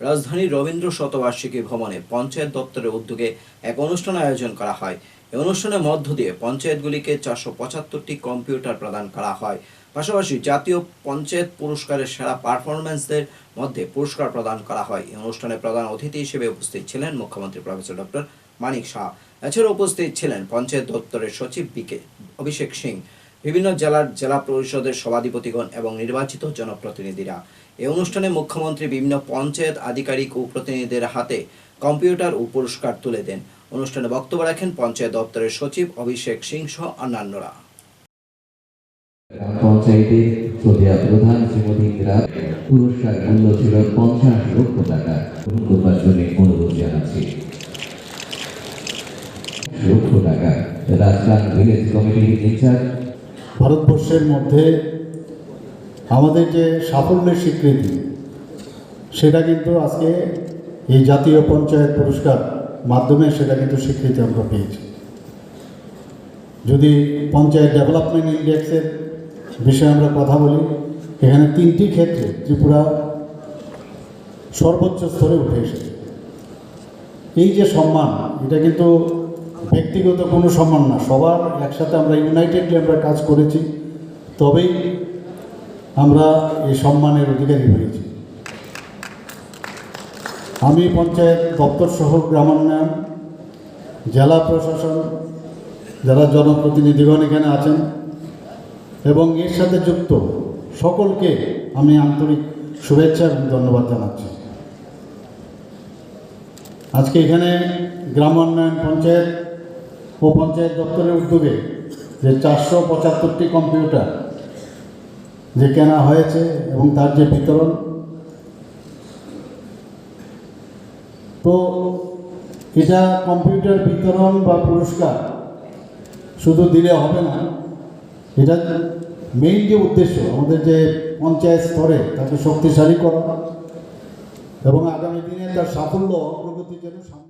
রাজধানীর রবীন্দ্র শতবার্ষিকী ভবনে পঞ্চায়েত দপ্তরের উদ্যোগে এক অনুষ্ঠান আয়োজন করা হয়। এই অনুষ্ঠানের মধ্য দিয়ে পঞ্চায়েতগুলিকে চারশো পঁচাত্তরটি কম্পিউটার প্রদান করা হয়। পাশাপাশি জাতীয় পঞ্চায়েত পুরস্কারের সেরা পারফরম্যান্সদের মধ্যে পুরস্কার প্রদান করা হয়। এই অনুষ্ঠানে প্রধান অতিথি হিসেবে উপস্থিত ছিলেন মুখ্যমন্ত্রী প্রফেসর ডক্টর মানিক শাহ। এছাড়া উপস্থিত ছিলেন পঞ্চায়েত দপ্তরের সচিব বিকে অভিষেক সিং। বিভিন্ন জেলার জেলা পরিষদের সভাধিপতিগণ এবং নির্বাচিত জনপ্রতিনিধিরা। এই অনুষ্ঠানে মুখ্যমন্ত্রী বিভিন্ন পঞ্চায়েত আধিকারিক ও প্রতিনিধিদের হাতে কম্পিউটার ও পুরস্কার তুলে দেন। অনুষ্ঠানে বক্তব্য রাখেন পঞ্চায়েত দপ্তরের সচিব অভিষেক সিং সহ অন্যান্যরা। পঞ্চায়েতের প্রধান শ্রীমতী ইন্দিরা পুরস্কার মূল্য ছিল পঞ্চাশ লক্ষ টাকা। অনুরোধ জানাচ্ছি। লক্ষ টাকা। রাজস্থান ভিলেজ কমিটির ইনচার্জ ভারতবর্ষের মধ্যে আমাদের যে সাফল্যের স্বীকৃতি, সেটা কিন্তু আজকে এই জাতীয় পঞ্চায়েত পুরস্কার মাধ্যমে সেটা কিন্তু স্বীকৃতি আমরা পেয়েছি। যদি পঞ্চায়েত ডেভেলপমেন্ট ইন্ডেক্সের বিষয়ে আমরা কথা বলি, এখানে তিনটি ক্ষেত্রে ত্রিপুরা সর্বোচ্চ স্তরে উঠে এসেছে। এই যে সম্মান, এটা কিন্তু ব্যক্তিগত কোনো সম্মান না। সবার একসাথে আমরা ইউনাইটেডলি আমরা কাজ করেছি, তবেই আমরা এই সম্মানের অধিকারী হয়েছি। আমি পঞ্চায়েত দপ্তর সহ গ্রামোন্নয়ন জেলা প্রশাসন, যারা জনপ্রতিনিধিগণ এখানে আছেন এবং এর সাথে যুক্ত সকলকে আমি আন্তরিক শুভেচ্ছা এবং ধন্যবাদ জানাচ্ছি। আজকে এখানে গ্রামোন্নয়ন পঞ্চায়েত ও পঞ্চায়েত দপ্তরের উদ্যোগে যে চারশো পঁচাত্তরটি কম্পিউটার যে কেনা হয়েছে এবং তার যে বিতরণ, তো এটা কম্পিউটার বিতরণ বা পুরস্কার শুধু দিলে হবে না, এটা মেইন যে উদ্দেশ্য আমাদের যে পঞ্চায়েত স্তরে তাকে শক্তিশালী করা এবং আগামী দিনে তার সাফল্য অগ্রগতি যেন সামনে